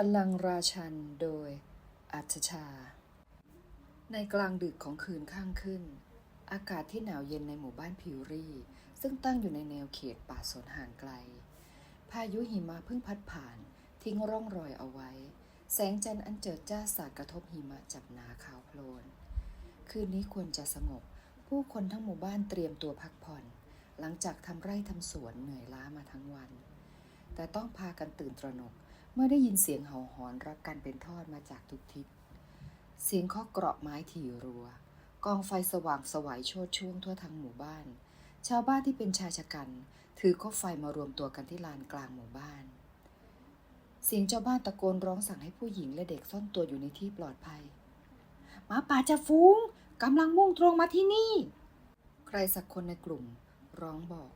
บัลลังก์ราชันโดยอัจชา ในกลางดึกของคืนข้างขึ้น อากาศที่หนาวเย็นในหมู่บ้านพิวรีซึ่งตั้งอยู่ในแนวเขตป่าสนห่างไกล พายุหิมะเพิ่งพัดผ่านทิ้งร่องรอยเอาไว้ แสงจันทร์อันเจิดจ้าสาดกระทบหิมะจับหนาขาวโพลน คืนนี้ควรจะสงบ ผู้คนทั้งหมู่บ้านเตรียมตัวพักผ่อน หลังจากทำไร่ทำสวนเหนื่อยล้ามาทั้งวัน แต่ต้องพากันตื่นตระหนก เมื่อได้ยินเสียงเห่าหอนรักกันเป็นทอดมาจากทุกทิศ เสียงเคาะเกราะไม้ถี่รัว กองไฟสว่างสวัยโชดช่วงทั่วทั้งหมู่บ้าน ชาวบ้านที่เป็นชายชะกัน ถือคบไฟมารวมตัวกันที่ลานกลางหมู่บ้าน เสียงเจ้าบ้านตะโกนร้องสั่งให้ผู้หญิงและเด็กซ่อนตัวอยู่ในที่ปลอดภัยหมาป่าจะฟุ้งกำลังมุ่งตรงมาที่นี่ ใครสักคนในกลุ่ม ร้องบอก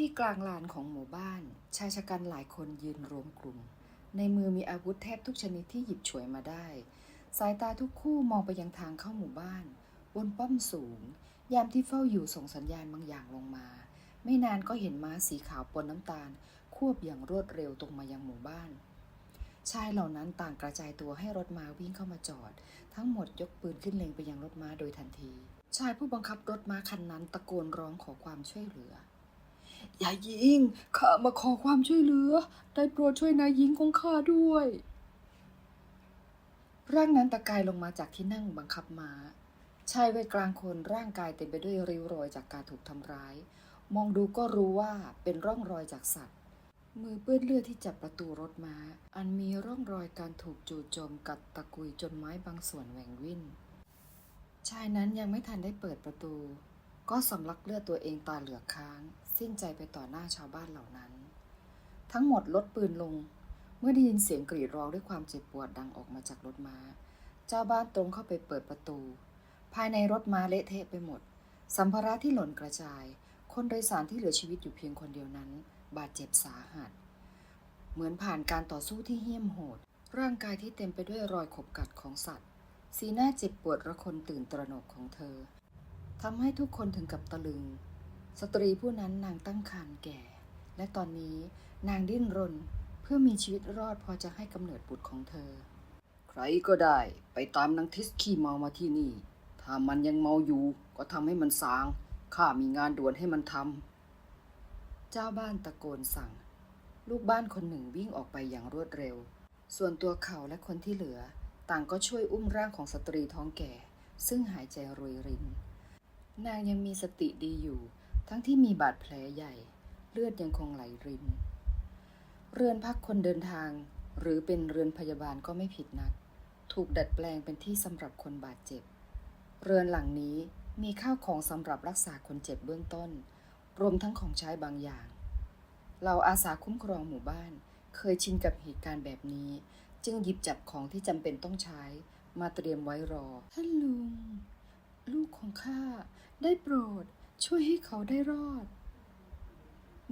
ที่กลางลานของหมู่บ้าน ชายชะกันหลายคนยืนรวมกลุ่ม ในมือมีอาวุธแทบทุกชนิดที่หยิบฉวยมาได้ สายตาทุกคู่มองไปยังทางเข้าหมู่บ้านบนป้อมสูง ยามที่เฝ้าอยู่ส่งสัญญาณบางอย่างลงมา ไม่นานก็เห็นม้าสีขาวปนน้ำตาล ควบอย่างรวดเร็วตรงมายังหมู่บ้าน ชายเหล่านั้นต่างกระจายตัวให้รถม้าวิ่งเข้ามาจอด ทั้งหมดยกปืนขึ้นเล็งไปยังรถม้าโดยทันที ชายผู้บังคับรถม้าคันนั้นตะโกนร้องขอความช่วยเหลือ อย่ายิง ข้ามาขอความช่วยเหลือ ได้โปรดช่วยนายหญิงของข้าด้วย ร่างนั้นตะกายลงมาจากที่นั่งบังคับม้า ชายวัยกลางคนร่างกายเต็มไปด้วยริ้วรอยจากการถูกทำร้าย มองดูก็รู้ว่าเป็นร่องรอยจากสัตว์ มือเปื้อนเลือดที่จับประตูรถม้า อันมีร่องรอยการถูกจู่โจมกัดตะกุยจนไม้บางส่วนแหว่งวิ่นชายนั้นยังไม่ทันได้เปิดประตู ก็สำลักเลือดตัวเองตาเหลือกค้าง สิ้นใจไปต่อหน้าชาวบ้านเหล่านั้น ทั้งหมดลดปืนลง เมื่อได้ยินเสียงกรีดร้องด้วยความเจ็บปวดดังออกมาจากรถม้า เจ้าบ้านตรงเข้าไปเปิดประตู ภายในรถม้าเละเทะไปหมด สัมภาระที่หล่นกระจาย คนโดยสารที่เหลือชีวิตอยู่เพียงคนเดียวนั้น บาดเจ็บสาหัส เหมือนผ่านการต่อสู้ที่เหี้ยมโหด ร่างกายที่เต็มไปด้วยรอยขบกัดของสัตว์ สีหน้าเจ็บปวดระคนตื่นตระหนกของเธอทำให้ทุกคนถึงกับตะลึง สตรีผู้นั้นนางตั้งครรภ์แก่ และตอนนี้นางดิ้นรนเพื่อมีชีวิตรอดพอจะให้กำเนิดบุตรของเธอ ใครก็ได้ไปตามนางทิสขี้เมามาที่นี่ ถ้ามันยังเมาอยู่ ก็ทำให้มันสาง ข้ามีงานด่วนให้มันทำ เจ้าบ้านตะโกนสั่ง ลูกบ้านคนหนึ่งวิ่งออกไปอย่างรวดเร็ว ส่วนตัวเขาและคนที่เหลือ ต่างก็ช่วยอุ้มร่างของสตรีท้องแก่ ซึ่งหายใจรวยริน นางยังมีสติดีอยู่ ทั้งที่มีบาดแผลใหญ่ เลือดยังคงไหลริน เรือนพักคนเดินทาง หรือเป็นเรือนพยาบาลก็ไม่ผิดนัก ถูกดัดแปลงเป็นที่สำหรับคนบาดเจ็บ เรือนหลังนี้มีข้าวของสำหรับรักษาคนเจ็บเบื้องต้น รวมทั้งของใช้บางอย่างเราอาสาคุ้มครองหมู่บ้าน เคยชินกับเหตุการณ์แบบนี้ จึงหยิบจับของที่จำเป็นต้องใช้ มาเตรียมไว้รอท่านลุง ลูกของข้าได้โปรด ช่วยให้เขาได้รอด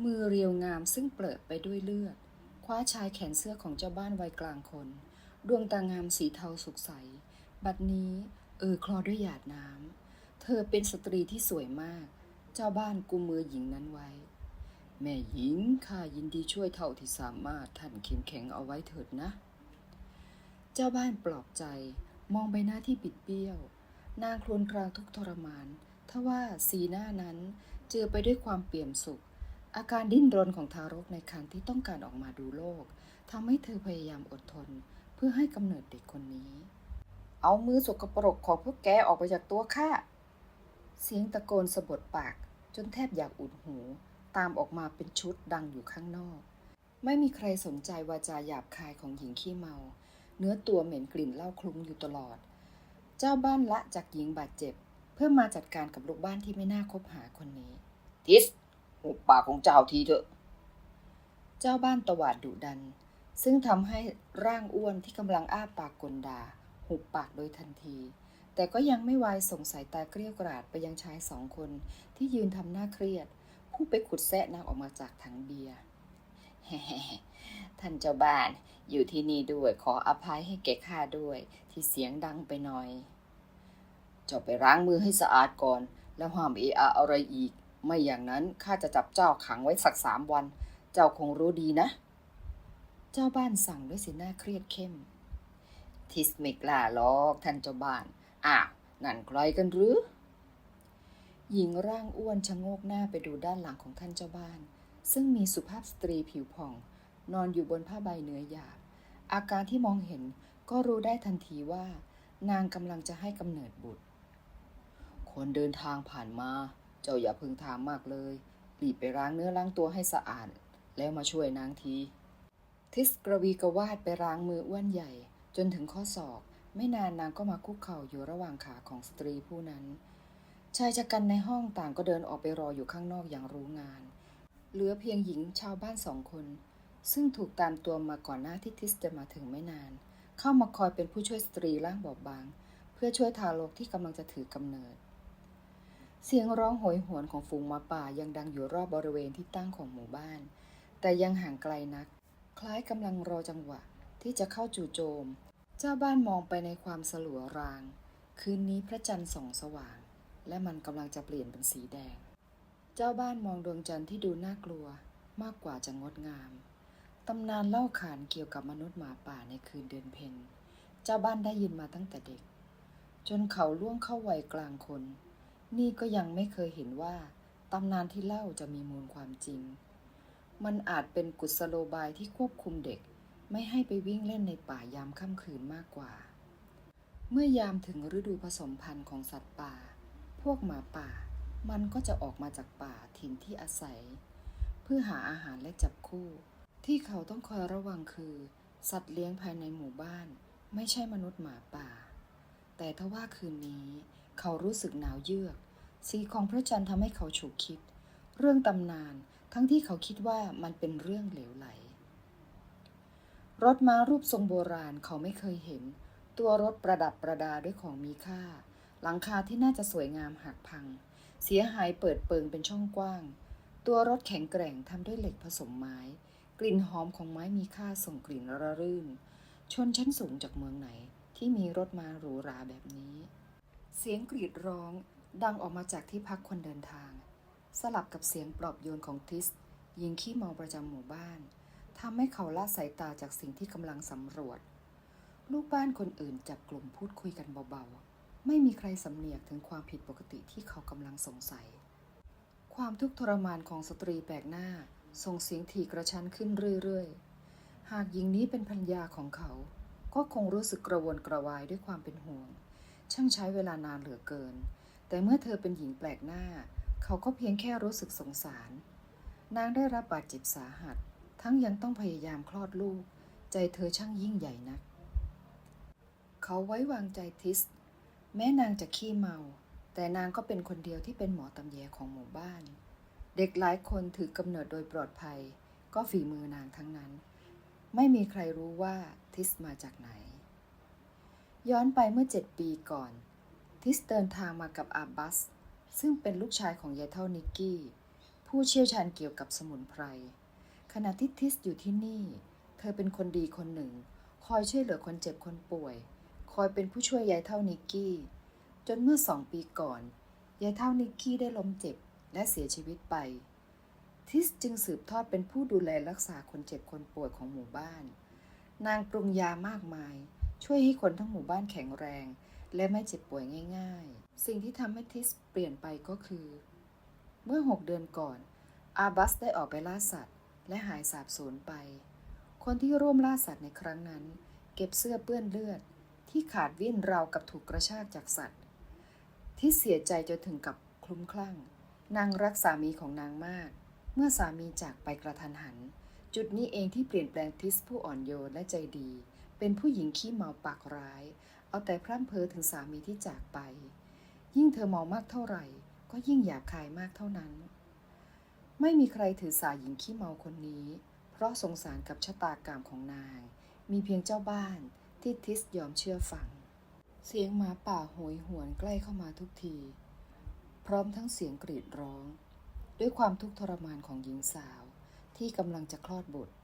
มือเรียวงามซึ่งเปรอไปด้วยเลือด คว้าชายแขนเสื้อของเจ้าบ้านวัยกลางคน ดวงตางามสีเทาสุกใส บัดนี้เออคลอด้วยหยาดน้ำ เธอเป็นสตรีที่สวยมาก เจ้าบ้านกุมมือหญิงนั้นไว้ แม่หญิงข้ายินดีช่วยเท่าที่สามารถท่านเข้มแข็งเอาไว้เถิดนะ เจ้าบ้านปลอบใจมองใบหน้าที่บิดเบี้ยว นางครวญครางทุกทรมาน ทว่าสีหน้านั้นเจือไปด้วยความเปี่ยมสุข อาการดิ้นรนของทารกในครรภ์ที่ต้องการออกมาดูโลกทำให้เธอพยายามอดทน เพื่อให้กำเนิดเด็กคนนี้ เอามือสกปรกของพวกแกออกไปจากตัวข้าเสียงตะโกนสะบดปาก จนแทบอยากอุดหู ตามออกมาเป็นชุดดังอยู่ข้างนอก ไม่มีใครสนใจวาจาหยาบคายของหญิงขี้เมา เนื้อตัวเหม็นกลิ่นเหล้าคลุ้งอยู่ตลอด เจ้าบ้านละจากหญิงบาดเจ็บ เพื่อมาจัดการกับลูกบ้านที่ไม่น่าคบหาคนนี้ ทิสหุบปากของเจ้าทีเถอะ เจ้าบ้านตวาดดุดัน ซึ่งทำให้ร่างอ้วนที่กำลังอ้าปากกลดา หุบปากโดยทันที แต่ก็ยังไม่วายส่งสายตาเกลี้ยกราดไปยังชายสองคนที่ยืนทำหน้าเครียด ผู้ไปขุดแซะนางออกมาจากถังเบียร์ท่านเจ้าบ้านอยู่ที่นี่ด้วยขออภัยให้แก่ข้าด้วยที่เสียงดังไปหน่อย จ้าไปล้างมือให้สะอาดก่อน แล้วห้ามเอะอะอะไรอีก ไม่อย่างนั้นข้าจะจับเจ้าขังไว้สักสามวัน เจ้าคงรู้ดีนะ เจ้าบ้านสั่งด้วยสีหน้าเครียดเข้ม ทิสเมกล่าลอกท่านเจ้าบ้าน อ้าวนั่นใครกันหรือ หญิงร่างอ้วนชะโงกหน้าไปดูด้านหลังของท่านเจ้าบ้าน ซึ่งมีสุภาพสตรีผิวผ่อง นอนอยู่บนผ้าใบเนื้อหยาบ อาการที่มองเห็นก็รู้ได้ทันทีว่า นางกำลังจะให้กำเนิดบุตร คนเดินทางผ่านมา เจ้าอย่าพึงถามมากเลย รีบไปล้างเนื้อล้างตัวให้สะอาด แล้วมาช่วยนางที ทิสกระวีกวาดไปล้างมืออ้วนใหญ่ จนถึงข้อศอก ไม่นานนางก็มาคุกเข่าอยู่ระหว่างขาของสตรีผู้นั้น ชายชะกันในห้องต่างก็เดินออกไปรออยู่ข้างนอกอย่างรู้งาน เหลือเพียงหญิงชาวบ้านสองคน ซึ่งถูกตามตัวมาก่อนหน้าที่ทิสจะมาถึงไม่นาน เข้ามาคอยเป็นผู้ช่วยสตรีร่างบอบบาง เพื่อช่วยทารกที่กำลังจะถือกำเนิด เสียงร้องโหยหวนของฝูงหมาป่ายังดังอยู่รอบบริเวณที่ตั้งของหมู่บ้าน แต่ยังห่างไกลนัก คล้ายกำลังรอจังหวะที่จะเข้าจู่โจม เจ้าบ้านมองไปในความสลัวราง คืนนี้พระจันทร์ส่องสว่าง และมันกำลังจะเปลี่ยนเป็นสีแดง เจ้าบ้านมองดวงจันทร์ที่ดูน่ากลัวมากกว่าจะงดงามตำนานเล่าขานเกี่ยวกับมนุษย์หมาป่าในคืนเดือนเพ็ญเจ้าบ้านได้ยินมาตั้งแต่เด็ก จนเขาล่วงเข้าวัยกลางคน นี่ก็ยังไม่เคยเห็นว่าตำนานที่เล่าจะมีมูลความจริง มันอาจเป็นกุศโลบายที่ควบคุมเด็ก ไม่ให้ไปวิ่งเล่นในป่ายามค่ำคืนมากกว่า เมื่อยามถึงฤดูผสมพันธุ์ของสัตว์ป่า พวกหมาป่า มันก็จะออกมาจากป่าถิ่นที่อาศัย เพื่อหาอาหารและจับคู่ ที่เขาต้องคอยระวังคือ สัตว์เลี้ยงภายในหมู่บ้าน ไม่ใช่มนุษย์หมาป่า แต่ทว่าคืนนี้ เขารู้สึกหนาวเยือก สีของพระจันทร์ทำให้เขาฉุกคิด เรื่องตำนานทั้งที่เขาคิดว่ามันเป็นเรื่องเหลวไหล รถม้ารูปทรงโบราณเขาไม่เคยเห็น ตัวรถประดับประดาด้วยของมีค่า หลังคาที่น่าจะสวยงามหักพัง เสียหายเปิดเปิงเป็นช่องกว้าง ตัวรถแข็งแกร่งทำด้วยเหล็กผสมไม้ กลิ่นหอมของไม้มีค่าส่งกลิ่นระรื่น ชนชั้นสูงจากเมืองไหนที่มีรถมาหรูหราแบบนี้ เสียงกรีดร้องดังออกมาจากที่พักคนเดินทาง สลับกับเสียงปลอบโยนของทิสยิงขี้เมาประจำหมู่บ้านทำให้เขาละสายตาจากสิ่งที่กำลังสำรวจ ลูกบ้านคนอื่นจับกลุ่มพูดคุยกันเบาๆ ไม่มีใครสำเนียกถึงความผิดปกติที่เขากำลังสงสัย ความทุกข์ทรมานของสตรีแปลกหน้าส่งเสียงถี่กระชั้นขึ้นเรื่อยๆ หากหญิงนี้เป็นพัญญาของเขา ก็คงรู้สึกกระวนกระวายด้วยความเป็นห่วง ช่างใช้เวลานานเหลือเกิน แต่เมื่อเธอเป็นหญิงแปลกหน้า เขาก็เพียงแค่รู้สึกสงสาร นางได้รับบาดเจ็บสาหัส ทั้งยังต้องพยายามคลอดลูก ใจเธอช่างยิ่งใหญ่นัก เขาไว้วางใจทิส แม้นางจะขี้เมา แต่นางก็เป็นคนเดียวที่เป็นหมอตำแยของหมู่บ้าน เด็กหลายคนถือกำเนิดโดยปลอดภัย ก็ฝีมือนางทั้งนั้น ไม่มีใครรู้ว่าทิสมาจากไหน ย้อนไปเมื่อเจ็ดปีก่อน ทิสเดินทางมากับอาบัส ซึ่งเป็นลูกชายของยายเท่านิกกี้ ผู้เชี่ยวชาญเกี่ยวกับสมุนไพร ขณะที่ทิสอยู่ที่นี่ เธอเป็นคนดีคนหนึ่ง คอยช่วยเหลือคนเจ็บคนป่วย คอยเป็นผู้ช่วยยายเท่านิกกี้ จนเมื่อสองปีก่อน ยายเท่านิกกี้ได้ล้มเจ็บและเสียชีวิตไป ทิสจึงสืบทอดเป็นผู้ดูแลรักษาคนเจ็บคนป่วยของหมู่บ้าน นางปรุงยามากมาย ช่วยให้คนทั้งหมู่บ้านแข็งแรง และไม่เจ็บป่วยง่าย ๆ สิ่งที่ทำให้ทิสเปลี่ยนไปก็คือ เมื่อหกเดือนก่อน อาบัสได้ออกไปล่าสัตว์ และหายสาบสูญไป คนที่ร่วมล่าสัตว์ในครั้งนั้น เก็บเสื้อเปื้อนเลือด ที่ขาดวิ่นราวกับถูกกระชากจากสัตว์ ที่เสียใจจนถึงกับคลุ้มคลั่ง นางรักสามีของนางมาก เมื่อสามีจากไปกระทันหัน จุดนี้เองที่เปลี่ยนแปลงทิสผู้อ่อนโยนและใจดี เป็นผู้หญิงขี้เมาปากร้าย เอาแต่พร่ำเพ้อถึงสามีที่จากไป ยิ่งเธอเมามากเท่าไหร่ ก็ยิ่งหยาบคายมากเท่านั้น ไม่มีใครถือสาหญิงขี้เมาคนนี้ เพราะสงสารกับชะตากรรมของนาง มีเพียงเจ้าบ้านที่ทิสยอมเชื่อฟัง เสียงหมาป่าโหยหวนใกล้เข้ามาทุกที พร้อมทั้งเสียงกรีดร้อง ด้วยความทุกข์ทรมานของหญิงสาวที่กำลังจะคลอดบุตร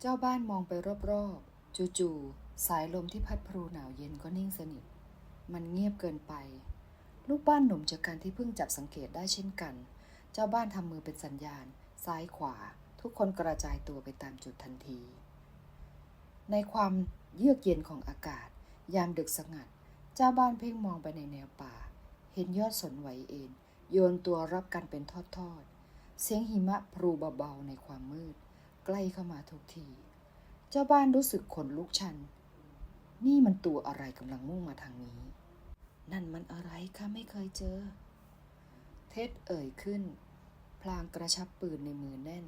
เจ้าบ้านมองไปรอบๆ จู่ๆสายลมที่พัดพลูหนาวเย็นก็นิ่งสนิท มันเงียบเกินไป ลูกบ้านหนุ่มจากการที่เพิ่งจับสังเกตได้เช่นกัน เจ้าบ้านทำมือเป็นสัญญาณ ซ้ายขวา ทุกคนกระจายตัวไปตามจุดทันที ในความเยือกเย็นของอากาศ ยามดึกสงัด เจ้าบ้านเพ่งมองไปในแนวป่า เห็นยอดสนไหวเอ็นโยนตัวรับกันเป็นทอดๆ เสียงหิมะพรูเบาๆในความมืด ใกล้เข้ามาทุกที เจ้าบ้านรู้สึกขนลุกชัน นี่มันตัวอะไรกำลังมุ่งมาทางนี้ นั่นมันอะไรคะไม่เคยเจอ เท็ดเอ่ยขึ้น พลางกระชับปืนในมือแน่น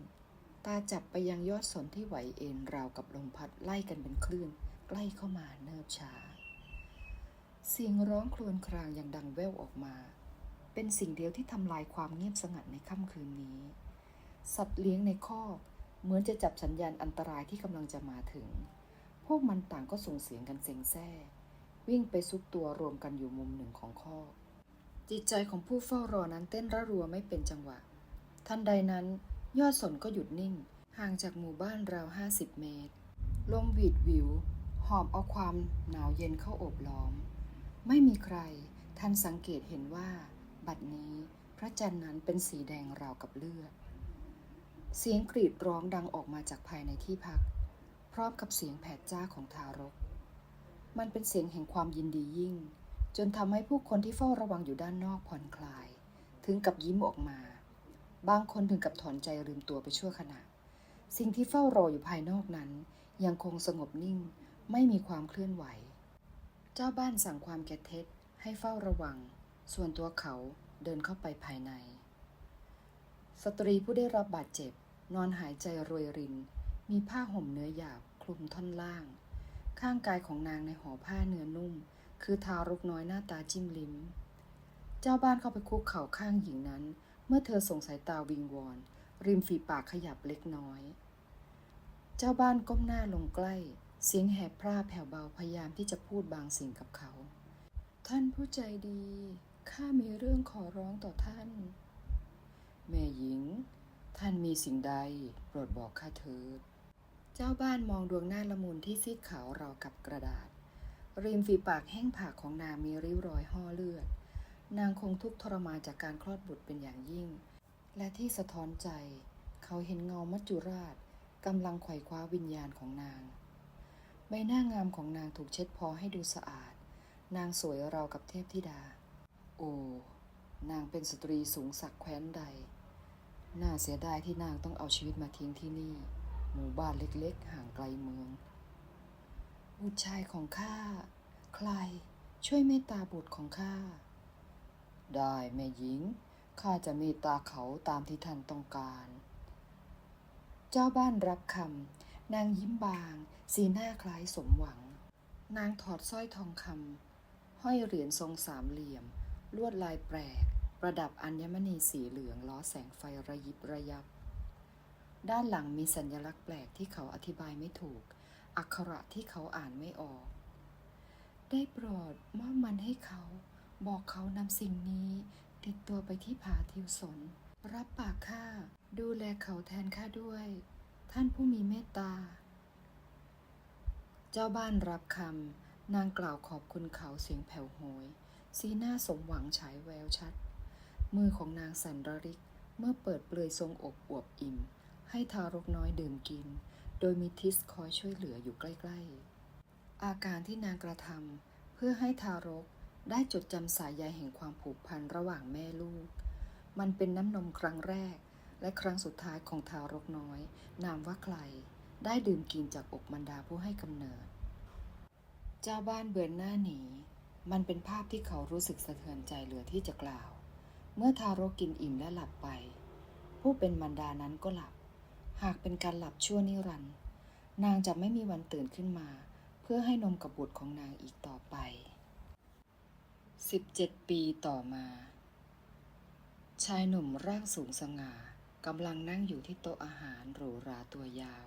ตาจับไปยังยอดสนที่ไหวเอ็นราวกับลมพัดไล่กันเป็นคลื่น ใกล้เข้ามาเนิบช้าเสียงร้องครวญครางอย่างดังแว่วออกมา เป็นสิ่งเดียวที่ทำลายความเงียบสงัดในค่ำคืนนี้ สัตว์เลี้ยงในคอก เหมือนจะจับสัญญาณอันตรายที่กำลังจะมาถึง พวกมันต่างก็ส่งเสียงกันเซ็งแซ่ วิ่งไปซุกตัวรวมกันอยู่มุมหนึ่งของคอกจิตใจของผู้เฝ้ารอนั้นเต้นระรัวไม่เป็นจังหวะ ทันใดนั้นยอดสนก็หยุดนิ่ง ห่างจากหมู่บ้านราวห้าสิบเมตร ลมหวีดวิว หอบเอาความหนาวเย็นเข้าโอบล้อม ไม่มีใครทันสังเกตเห็นว่า บัดนี้พระจันทร์นั้นเป็นสีแดงราวกับเลือด เสียงกรีดร้องดังออกมาจากภายในที่พัก พร้อมกับเสียงแผดจ้าของทารก มันเป็นเสียงแห่งความยินดียิ่ง จนทำให้ผู้คนที่เฝ้าระวังอยู่ด้านนอกผ่อนคลาย ถึงกับยิ้มออกมา บางคนถึงกับถอนใจลืมตัวไปชั่วขณะ สิ่งที่เฝ้ารออยู่ภายนอกนั้น ยังคงสงบนิ่ง ไม่มีความเคลื่อนไหว เจ้าบ้านสั่งความแก่เท็ดให้เฝ้าระวัง ส่วนตัวเขาเดินเข้าไปภายใน สตรีผู้ได้รับบาดเจ็บ นอนหายใจรวยริน มีผ้าห่มเนื้อหยาบคลุมท่อนล่าง ข้างกายของนางในห่อผ้าเนื้อนุ่ม คือทารกน้อยหน้าตาจิ้มลิ้ม เจ้าบ้านเข้าไปคุกเข่าข้างหญิงนั้น เมื่อเธอส่งสายตาวิงวอน ริมฝีปากขยับเล็กน้อย เจ้าบ้านก้มหน้าลงใกล้ เสียงแหบพร่าแผ่วเบาพยายามที่จะพูดบางสิ่งกับเขา ท่านผู้ใจดีข้ามีเรื่องขอร้องต่อท่าน แม่หญิง ท่านมีสิ่งใดโปรดบอกข้าเถิด เจ้าบ้านมองดวงหน้าละมุนที่ซีดขาวราวกับกระดาษ ริมฝีปากแห้งผากของนางมีริ้วรอยห่อเลือด นางคงทุกข์ทรมานจากการคลอดบุตรเป็นอย่างยิ่ง และที่สะท้อนใจ เขาเห็นเงามัจจุราชกำลังไขว่คว้าวิญญาณของนาง ใบหน้างามของนางถูกเช็ดพอให้ดูสะอาด นางสวยราวกับเทพธิดา โอ้ นางเป็นสตรีสูงสักแคว้นใด น่าเสียดายที่นางต้องเอาชีวิตมาทิ้งที่นี่ หมู่บ้านเล็กๆ ห่างไกลเมือง บุตรชายของข้า ใคร ช่วยเมตตาบุตรของข้า ได้แม่หญิง ข้าจะเมตตาเขาตามที่ท่านต้องการ เจ้าบ้านรับคำ นางยิ้มบาง สีหน้าคล้ายสมหวัง นางถอดสร้อยทองคำห้อยเหรียญทรงสามเหลี่ยม ลวดลายแปลก ประดับอัญมณีสีเหลืองล้อแสงไฟระยิบระยับ ด้านหลังมีสัญลักษณ์แปลกที่เขาอธิบายไม่ถูก อักขระที่เขาอ่านไม่ออก ได้โปรดมอบมันให้เขา บอกเขานำสิ่งนี้ ติดตัวไปที่ผาทิวสน รับปากข้าดูแลเขาแทนข้าด้วย ท่านผู้มีเมตตา เจ้าบ้านรับคำนางกล่าวขอบคุณเขาเสียงแผ่วโหย สีหน้าสมหวังฉายแววชัด มือของนางสันรริก เมื่อเปิดเปลือยทรงอกอวบอิ่ม ให้ทารกน้อยดื่มกิน โดยมีทิสคอยช่วยเหลืออยู่ใกล้ๆ อาการที่นางกระทำเพื่อให้ทารกได้จดจำสายใยแห่งความผูกพันระหว่างแม่ลูก มันเป็นน้ำนมครั้งแรก และครั้งสุดท้ายของทารกน้อย นามว่าใคร ได้ดื่มกินจากอกมันดาผู้ให้กำเนิด เจ้าบ้านเบือนหน้าหนี มันเป็นภาพที่เขารู้สึกสะเทือนใจเหลือที่จะกล่าว เมื่อทารกกินอิ่มและหลับไป ผู้เป็นมันดานั้นก็หลับ หากเป็นการหลับชั่วนิรันดร์นางจะไม่มีวันตื่นขึ้นมา เพื่อให้นมกับบุตรของนางอีกต่อไป 17 ปีต่อมา ชายหนุ่มร่างสูงสง่ากำลังนั่งอยู่ที่โต๊ะอาหารหรูหราตัวยาว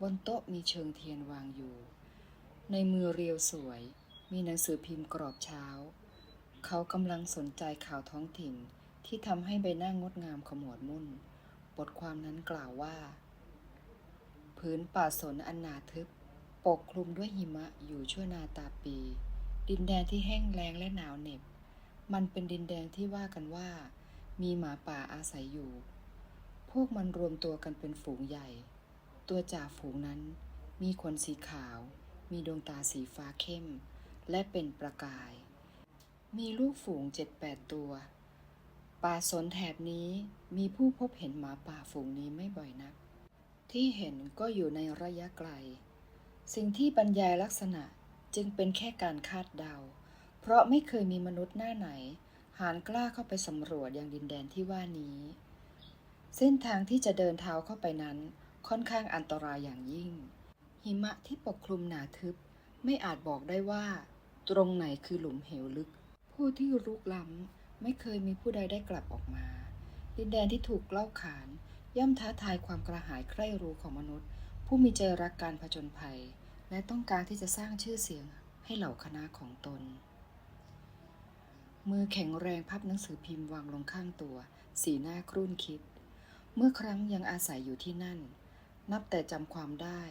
บนโต๊ะมีเชิงเทียนวางอยู่ ในมือเรียวสวย มีหนังสือพิมพ์กรอบเช้า เขากำลังสนใจข่าวท้องถิ่นที่ทำให้ใบหน้างดงามขมวดมุ่น บทความนั้นกล่าวว่า พื้นป่าสนอันหนาทึบ ปกคลุมด้วยหิมะอยู่ชั่วนาตาปี ดินแดนที่แห้งแล้งและหนาวเหน็บ มันเป็นดินแดนที่ว่ากันว่า มีหมาป่าอาศัยอยู่ พวกมันรวมตัวกันเป็นฝูงใหญ่ ตัวจ่าฝูงนั้น มีขนสีขาว มีดวงตาสีฟ้าเข้ม และเป็นประกาย มีลูกฝูงเจ็ดแปดตัว ป่าสนแถบนี้มีผู้พบเห็นหมาป่าฝูงนี้ไม่บ่อยนัก ที่เห็นก็อยู่ในระยะไกล สิ่งที่บรรยายลักษณะจึงเป็นแค่การคาดเดา เพราะไม่เคยมีมนุษย์หน้าไหน หานกล้าเข้าไปสำรวจยังดินแดนที่ว่านี้ เส้นทางที่จะเดินเท้าเข้าไปนั้นค่อนข้างอันตรายอย่างยิ่ง หิมะที่ปกคลุมหนาทึบ ไม่อาจบอกได้ว่า ตรงไหนคือหลุมเหวลึก ผู้ที่รุกล้ำไม่เคยมีผู้ใดได้กลับออกมา ดินแดนที่ถูกเล่าขาน ย่อมท้าทายความกระหายใคร่รู้ของมนุษย์ ผู้มีใจรักการผจญภัย และต้องการที่จะสร้างชื่อเสียงให้เหล่าคณะของตน มือแข็งแรงพับหนังสือพิมพ์วางลงข้างตัว สีหน้าครุ่นคิด เมื่อครั้งยังอาศัยอยู่ที่นั่น นับแต่จำความได้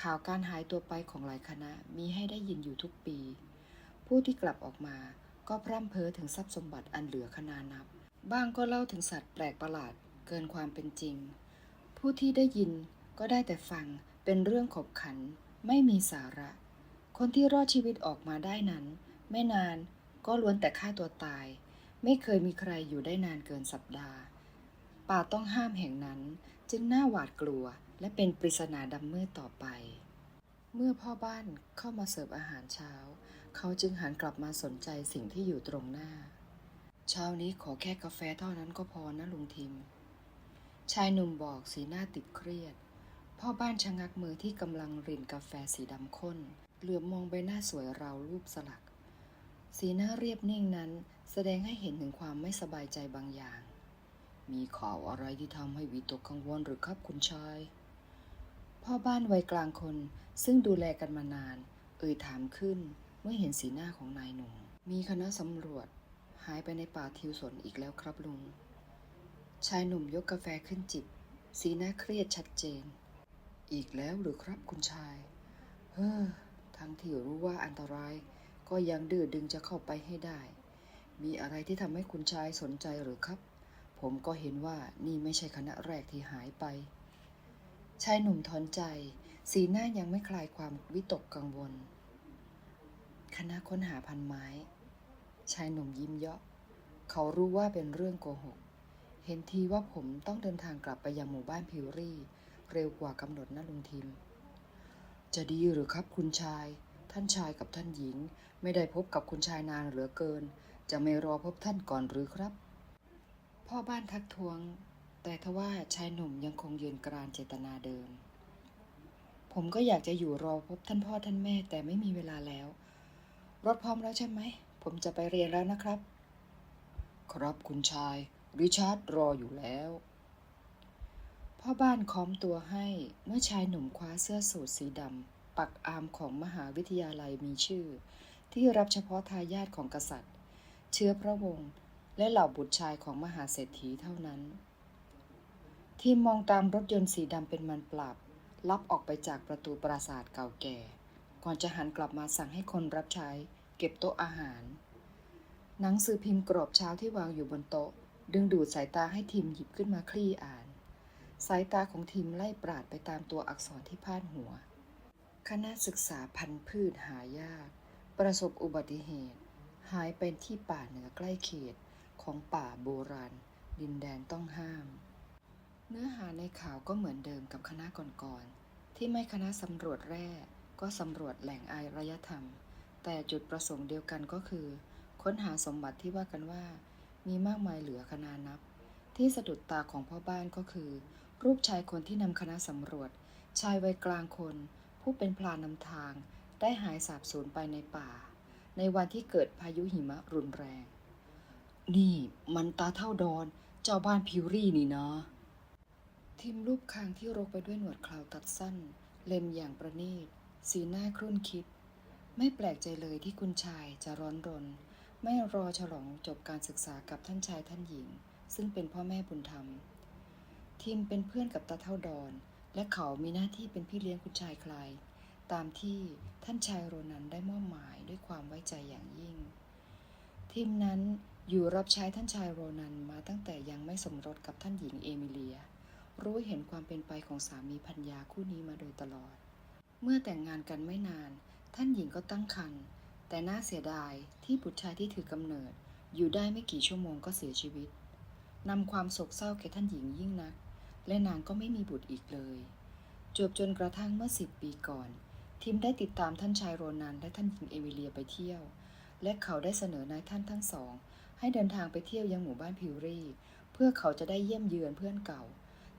ข่าวการหายตัวไปของหลายคณะมีให้ได้ยินอยู่ทุกปี ผู้ที่กลับออกมา ก็พร่ำเพ้อถึงทรัพย์สมบัติอันเหลือขนานับ บ้างก็เล่าถึงสัตว์แปลกประหลาดเกินความเป็นจริง ผู้ที่ได้ยินก็ได้แต่ฟังเป็นเรื่องขบขันไม่มีสาระ คนที่รอดชีวิตออกมาได้นั้น ไม่นานก็ล้วนแต่ฆ่าตัวตาย ไม่เคยมีใครอยู่ได้นานเกินสัปดาห์ ป่าต้องห้ามแห่งนั้นจึงน่าหวาดกลัวและเป็นปริศนาดำมืดต่อไป เมื่อพ่อบ้านเข้ามาเสิร์ฟอาหารเช้า เขาจึงหันกลับมาสนใจสิ่งที่อยู่ตรงหน้า เช้านี้ขอแค่กาแฟเท่านั้นก็พอนะลุงทิม ชายหนุ่มบอกสีหน้าติดเครียด พ่อบ้านชะงักมือที่กำลังรินกาแฟสีดำข้น เหลือบมองใบหน้าสวยเรารูปสลัก สีหน้าเรียบนิ่งนั้นแสดงให้เห็นถึงความไม่สบายใจบางอย่าง มีข่าวอะไรที่ทำให้วิตกกังวลหรือครับคุณชาย พ่อบ้านวัยกลางคนซึ่งดูแลกันมานาน เอ่ยถามขึ้น เมื่อเห็นสีหน้าของนายหนุ่ม มีคณะสำรวจหายไปในป่าทิวสนอีกแล้วครับลุง ชายหนุ่มยกกาแฟขึ้นจิบ สีหน้าเครียดชัดเจน อีกแล้วหรือครับคุณชาย เฮ้อ ทั้งที่รู้ว่าอันตราย ก็ยังดื้อดึงจะเข้าไปให้ได้ มีอะไรที่ทำให้คุณชายสนใจหรือครับ ผมก็เห็นว่านี่ไม่ใช่คณะแรกที่หายไป ชายหนุ่มถอนใจ สีหน้ายังไม่คลายความวิตกกังวล คณะค้นหาพันไม้ ชายหนุ่มยิ้มเยาะ เขารู้ว่าเป็นเรื่องโกหก เห็นทีว่าผมต้องเดินทางกลับไปยังหมู่บ้านพิวรี่ เร็วกว่ากำหนดนะลุงทิม จะดีหรือครับคุณชาย ท่านชายกับท่านหญิง ไม่ได้พบกับคุณชายนานเหลือเกิน จะไม่รอพบท่านก่อนหรือครับ พ่อบ้านทักท้วง แต่ทว่าชายหนุ่มยังคงยืนกรานเจตนาเดิม ผมก็อยากจะอยู่รอพบท่านพ่อท่านแม่แต่ไม่มีเวลาแล้ว รถพร้อมแล้วใช่ไหม ผมจะไปเรียนแล้วนะครับ ครับคุณชาย ริชาร์ดรออยู่แล้ว พ่อบ้านค้อมตัวให้เมื่อชายหนุ่มคว้าเสื้อสูทสีดำปักอามของมหาวิทยาลัยมีชื่อ ที่รับเฉพาะทายาทของกษัตริย์ เชื้อพระวงศ์และเหล่าบุตรชายของมหาเศรษฐีเท่านั้น ทีมมองตามรถยนต์สีดำเป็นมันปรับลับออกไปจากประตูปราสาทเก่าแก่ ก่อนจะหันกลับมาสั่งให้คนรับใช้ เก็บโต๊ะอาหาร หนังสือพิมพ์กรอบเช้าที่วางอยู่บนโต๊ะ ดึงดูดสายตาให้ทีมหยิบขึ้นมาคลี่อ่าน สายตาของทีมไล่ปราดไปตามตัวอักษรที่พาดหัว คณะศึกษาพันธุ์พืชหายาก ประสบอุบัติเหตุ หายไปที่ป่าเหนือใกล้เขตของป่าโบราณ ดินแดนต้องห้าม เนื้อหาในข่าวก็เหมือนเดิมกับคณะก่อนๆที่ไม่คณะสำรวจแร่ ก็สำรวจแหล่งอารยธรรม แต่จุดประสงค์เดียวกันก็คือ ค้นหาสมบัติที่ว่ากันว่า มีมากมายเหลือขนานับ ที่สะดุดตาของพ่อบ้านก็คือ รูปชายคนที่นำคณะสำรวจ ชายวัยกลางคน ผู้เป็นพลานนำทาง ได้หายสาบสูญไปในป่า ในวันที่เกิดพายุหิมะรุนแรง นี่มันตาเท่าดอน เจ้าบ้านพิวรี่นี่นะทิมรูปคางที่รกไปด้วยหนวดเคราวตัดสั้น เล็มอย่างประณีต สีหน้าครุ่นคิด ไม่แปลกใจเลยที่คุณชายจะร้อนรน ไม่รอฉลองจบการศึกษากับท่านชายท่านหญิง ซึ่งเป็นพ่อแม่บุญธรรม ทิมเป็นเพื่อนกับตาเท่าดอน และเขามีหน้าที่เป็นพี่เลี้ยงคุณชายคลายตามที่ท่านชายโรนันได้มอบหมายด้วยความไว้ใจอย่างยิ่ง ทีมนั้นอยู่รับใช้ท่านชายโรนันมาตั้งแต่ยังไม่สมรสกับท่านหญิงเอมิเลีย รู้เห็นความเป็นไปของสามีพัญญาคู่นี้มาโดยตลอด เมื่อแต่งงานกันไม่นาน ท่านหญิงก็ตั้งครรภ์แต่น่าเสียดายที่บุตรชายที่ถือกำเนิด อยู่ได้ไม่กี่ชั่วโมงก็เสียชีวิตนำความโศกเศร้าแก่ท่านหญิงยิ่งนัก และนางก็ไม่มีบุตรอีกเลยจบจนกระทั่งเมื่อสิบปีก่อนทิมได้ติดตามท่านชายโรนันและท่านหญิงเอมิเลียไปเที่ยว และเขาได้เสนอนายท่านทั้งสอง ให้เดินทางไปเที่ยวยังหมู่บ้านพิวรีเพื่อเขาจะได้เยี่ยมเยือนเพื่อนเก่า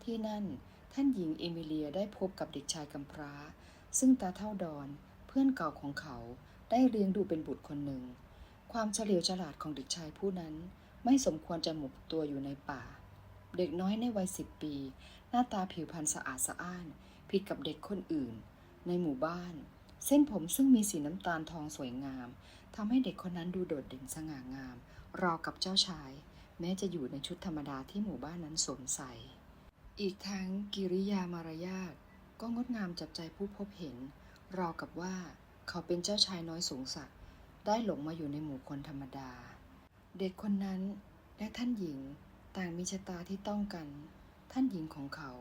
ที่นั่นท่านหญิงเอมิเลียได้พบกับเด็กชายกำพร้า ซึ่งตาเท่าดอนเพื่อนเก่าของเขาได้เลี้ยงดูเป็นบุตรคนหนึ่ง ความเฉลียวฉลาดของเด็กชายผู้นั้น ไม่สมควรจะหมกตัวอยู่ในป่า เด็กน้อยในวัยสิบปี หน้าตาผิวพรรณสะอาดสะอ้าน ผิดกับเด็กคนอื่น ในหมู่บ้าน เส้นผมซึ่งมีสีน้ำตาลทองสวยงามทำให้เด็กคนนั้นดูโดดเด่นสง่างาม ราวกับเจ้าชาย แม้จะอยู่ในชุดธรรมดาที่หมู่บ้านนั้นสวมใส่ อีกทั้งกิริยามารยาท ก็งดงามจับใจผู้พบเห็น ราวกับว่าเขาเป็นเจ้าชายน้อยสูงสักได้หลงมาอยู่ในหมู่คนธรรมดา เด็กคนนั้นและท่านหญิงต่างมีชะตาที่ต้องกัน ท่านหญิงของเขา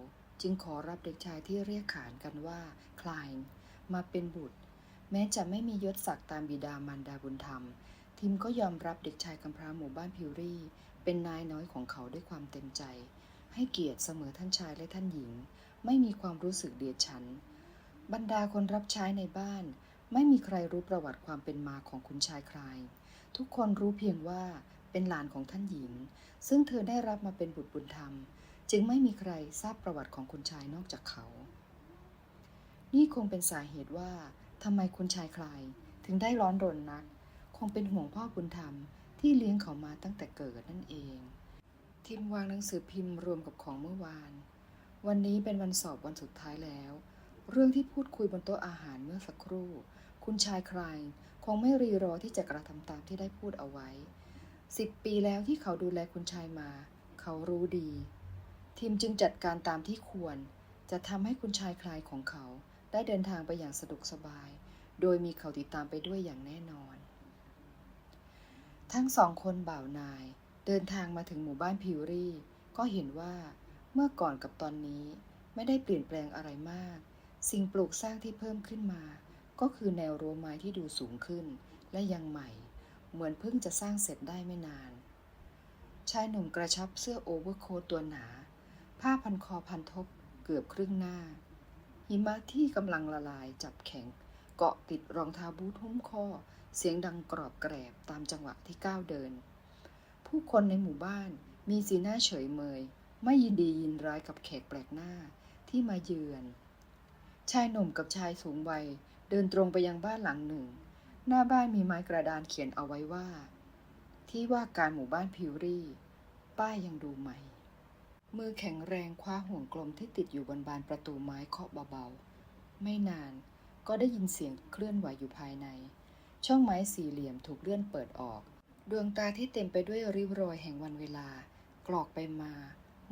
จึงขอรับเด็กชายที่เรียกขานกันว่าคลายมาเป็นบุตร แม้จะไม่มียศศักดิ์ตามบิดามารดาบุญธรรม ทิมก็ยอมรับเด็กชายกำพร้าหมู่บ้านพิวรี่ เป็นนายน้อยของเขาด้วยความเต็มใจ ให้เกียรติเสมอท่านชายและท่านหญิง ไม่มีความรู้สึกเดียดฉัน บรรดาคนรับใช้ในบ้าน ไม่มีใครรู้ประวัติความเป็นมาของคุณชายคลาย ทุกคนรู้เพียงว่าเป็นหลานของท่านหญิง ซึ่งเธอได้รับมาเป็นบุตรบุญธรรม จึงไม่มีใครทราบประวัติของคุณชายนอกจากเขา นี่คงเป็นสาเหตุว่าทำไมคุณชายคลายถึงได้ร้อนรนนัก คงเป็นห่วงพ่อบุญธรรมที่เลี้ยงเขามาตั้งแต่เกิดนั่นเอง ทิมวางหนังสือพิมพ์รวมกับของเมื่อวาน วันนี้เป็นวันสอบวันสุดท้ายแล้ว เรื่องที่พูดคุยบนโต๊ะอาหารเมื่อสักครู่ คุณชายคลายคงไม่รีรอที่จะกระทำตามที่ได้พูดเอาไว้สิบปีแล้วที่เขาดูแลคุณชายมา เขารู้ดี ทีมจึงจัดการตามที่ควร จะทำให้คุณชายคลายของเขาได้เดินทางไปอย่างสะดวกสบาย โดยมีเขาติดตามไปด้วยอย่างแน่นอน ทั้งสองคนบ่าวนาย เดินทางมาถึงหมู่บ้านพิวรี่ ก็เห็นว่า เมื่อก่อนกับตอนนี้ไม่ได้เปลี่ยนแปลงอะไรมาก สิ่งปลูกสร้างที่เพิ่มขึ้นมา ก็คือแนวรั้วไม้ที่ดูสูงขึ้น และยังใหม่ เหมือนเพิ่งจะสร้างเสร็จได้ไม่นาน ชายหนุ่มกระชับเสื้อโอเวอร์โค้ทตัวหนา ผ้าพันคอพันทบเกือบครึ่งหน้า หิมะที่กำลังละลายจับแข็ง เกาะติดรองเท้าบูทหุ้มข้อ เสียงดังกรอบแกรบตามจังหวะที่ก้าวเดิน ผู้คนในหมู่บ้านมีสีหน้าเฉยเมย ไม่ยินดียินร้ายกับแขกแปลกหน้าที่มาเยือน ชายหนุ่มกับชายสูงวัยเดินตรงไปยังบ้านหลังหนึ่ง หน้าบ้านมีไม้กระดานเขียนเอาไว้ว่า ที่ว่าการหมู่บ้านพิวรี่ ป้ายยังดูใหม่ มือแข็งแรงคว้าห่วงกลมที่ติดอยู่บนบานประตูไม้เคาะเบาๆ ไม่นานก็ได้ยินเสียงเคลื่อนไหวอยู่ภายใน ช่องไม้สี่เหลี่ยมถูกเลื่อนเปิดออก ดวงตาที่เต็มไปด้วยริ้วรอยแห่งวันเวลากรอกไปมา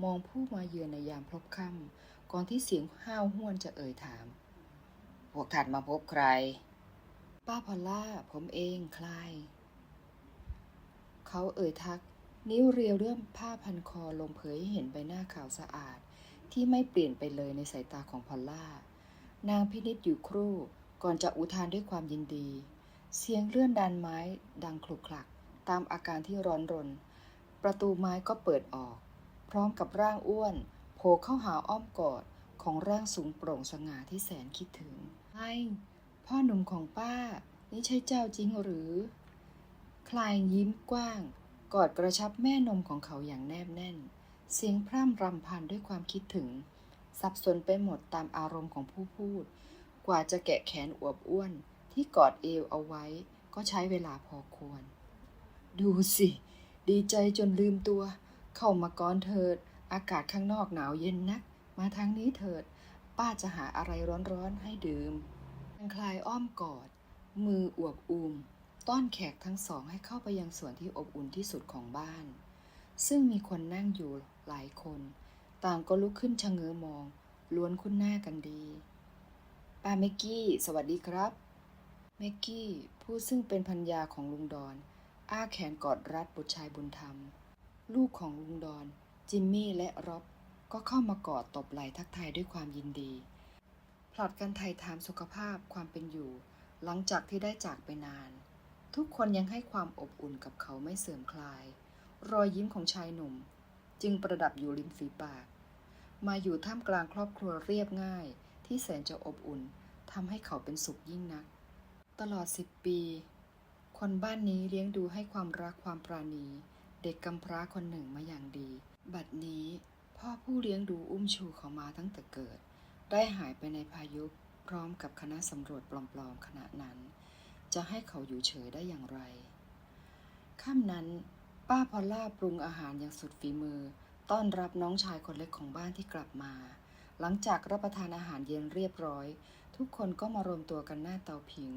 มองผู้มาเยือนในยามพลบค่ำก่อนที่เสียงห้าวห้วนจะเอ่ยถาม พวกท่านมาพบใคร ป้าพอลล่า ผมเองคลายเขาเอ่ยทัก นิ้วเรียวเรื่อมผ้าพันคอลงเผยให้เห็นใบหน้าขาวสะอาด ที่ไม่เปลี่ยนไปเลยในสายตาของพอลล่า นางพินิจอยู่ครู่ก่อนจะอุทานด้วยความยินดี เสียงเลื่อนดานไม้ดังคลุกคลัก ตามอาการที่ร้อนรน ประตูไม้ก็เปิดออก พร้อมกับร่างอ้วนโผล่เข้าหาอ้อมกอดของร่างสูงโปร่งสง่าที่แสนคิดถึงไอ้พ่อหนุ่มของป้า นี่ใช่เจ้าจริงหรือ คลายยิ้มกว้าง กอดกระชับแม่นมของเขาอย่างแนบแน่น เสียงพร่ำรำพันด้วยความคิดถึง สับสนไปหมดตามอารมณ์ของผู้พูด กว่าจะแกะแขนอวบอ้วน ที่กอดเอวเอาไว้ ก็ใช้เวลาพอควร ดูสิ ดีใจจนลืมตัว เข้ามาก่อนเถิด อากาศข้างนอกหนาวเย็นนัก มาทางนี้เถิด ป้าจะหาอะไรร้อนๆให้ดื่มคลายอ้อมกอด มืออวบอูมต้อนแขกทั้งสองให้เข้าไปยังส่วนที่อบอุ่นที่สุดของบ้าน ซึ่งมีคนนั่งอยู่หลายคน ต่างก็ลุกขึ้นชะเง้อมอง ล้วนคุ้นหน้ากันดี ป้าเมกกี้ สวัสดีครับ เมกกี้ ผู้ซึ่งเป็นพัญญาของลุงดอน อ้าแขนกอดรัดบุตรชายบุญธรรม ลูกของลุงดอน จิมมี่และร็อบก็เข้ามากอดตบไหล่ทักทายด้วยความยินดีพลัดกันไถ่ถามสุขภาพความเป็นอยู่ หลังจากที่ได้จากไปนาน ทุกคนยังให้ความอบอุ่นกับเขาไม่เสื่อมคลาย รอยยิ้มของชายหนุ่ม จึงประดับอยู่ริมฝีปาก มาอยู่ท่ามกลางครอบครัวเรียบง่าย ที่แสนจะอบอุ่นทำให้เขาเป็นสุขยิ่งนัก ตลอดสิบปี คนบ้านนี้เลี้ยงดูให้ความรักความปราณี เด็กกำพร้าคนหนึ่งมาอย่างดี บัดนี้พ่อผู้เลี้ยงดูอุ้มชูเขามาตั้งแต่เกิด ได้หายไปในพายุพร้อมกับคณะสำรวจปลอมๆขณะนั้น จะให้เขาอยู่เฉยได้อย่างไรค่ำนั้น ป้าพอลล่าปรุงอาหารอย่างสุดฝีมือ ต้อนรับน้องชายคนเล็กของบ้านที่กลับมา หลังจากรับประทานอาหารเย็นเรียบร้อย ทุกคนก็มารวมตัวกันหน้าเตาผิง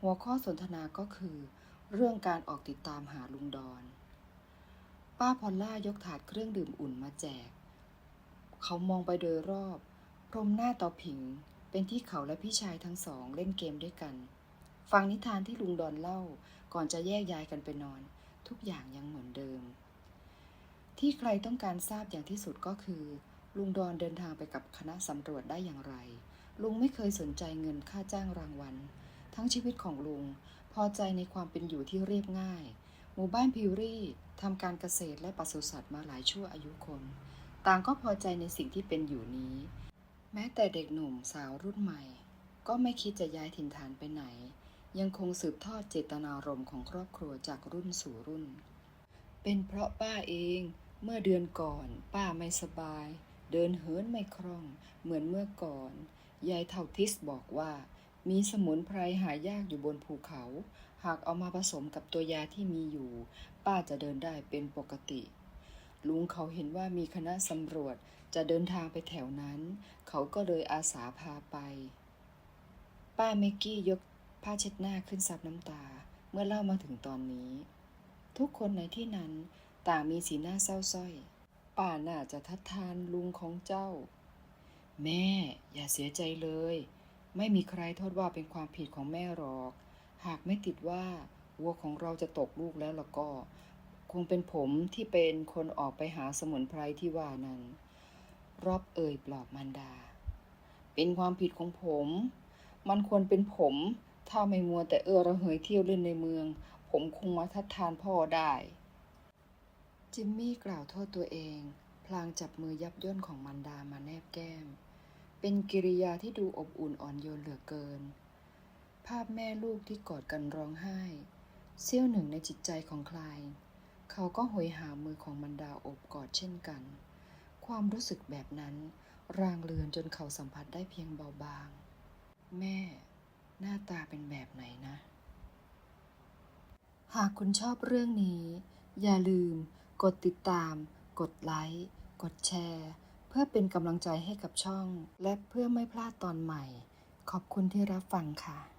หัวข้อสนทนาก็คือ เรื่องการออกติดตามหาลุงดอน ป้าพอลล่ายกถาดเครื่องดื่มอุ่นมาแจก เขามองไปโดยรอบ พรมหน้าเตาผิง เป็นที่เขาและพี่ชายทั้งสองเล่นเกมด้วยกัน ฟังนิทานที่ลุงดอนเล่า ก่อนจะแยกย้ายกันไปนอน ทุกอย่างยังเหมือนเดิม ที่ใครต้องการทราบอย่างที่สุดก็คือ ลุงดอนเดินทางไปกับคณะสำรวจได้อย่างไร ลุงไม่เคยสนใจเงินค่าจ้างรางวัล ทั้งชีวิตของลุงพอใจในความเป็นอยู่ที่เรียบง่าย หมู่บ้านพิวรี่ทำการเกษตรและปศุสัตว์มาหลายชั่วอายุคน ต่างก็พอใจในสิ่งที่เป็นอยู่นี้ แม้แต่เด็กหนุ่มสาวรุ่นใหม่ ก็ไม่คิดจะย้ายถิ่นฐานไปไหน ยังคงสืบทอดเจตนารมณ์ของครอบครัวจากรุ่นสู่รุ่น เป็นเพราะป้าเองเมื่อเดือนก่อน ป้าไม่สบาย เดินเหินไม่คล่อง เหมือนเมื่อก่อน ยายเท่าทิสบอกว่า มีสมุนไพรหายากอยู่บนภูเขา หากเอามาผสมกับตัวยาที่มีอยู่ ป้าจะเดินได้เป็นปกติ ลุงเขาเห็นว่ามีคณะสำรวจจะเดินทางไปแถวนั้น เขาก็เลยอาสาพาไป ป้าเมกกี้ยกผ้าเช็ดหน้าขึ้นซับน้ำตา เมื่อเล่ามาถึงตอนนี้ ทุกคนในที่นั้นต่างมีสีหน้าเศร้าส้อย ป้าน่าจะทัดทานลุงของเจ้า แม่ อย่าเสียใจเลย ไม่มีใครโทษว่าเป็นความผิดของแม่หรอก หากไม่ติดว่าวัวของเราจะตกลูกแล้วล่ะก็ คงเป็นผมที่เป็นคนออกไปหาสมุนไพรที่ว่านั้น รอบเอ่ยปลอบมันดา เป็นความผิดของผม มันควรเป็นผม ถ้าไม่มัวแต่เออระเหยเที่ยวเล่นในเมือง ผมคงมาทัดทานพ่อได้ จิมมี่กล่าวโทษตัวเอง พลางจับมือยับย่นของมันดามาแนบแก้ม เป็นกิริยาที่ดูอบอุ่นอ่อนโยนเหลือเกิน ภาพแม่ลูกที่กอดกันร้องไห้ เสี้ยวหนึ่งในจิตใจของคลาย เขาก็หวยหามือของมันดาอบกอดเช่นกัน ความรู้สึกแบบนั้น รางเลือนจนเขาสัมผัสได้เพียงเบาบาง แม่ หน้าตาเป็นแบบไหนนะ หากคุณชอบเรื่องนี้ อย่าลืม กดติดตาม กดไลค์ กดแชร์ เพื่อเป็นกำลังใจให้กับช่อง และเพื่อไม่พลาดตอนใหม่ ขอบคุณที่รับฟังค่ะ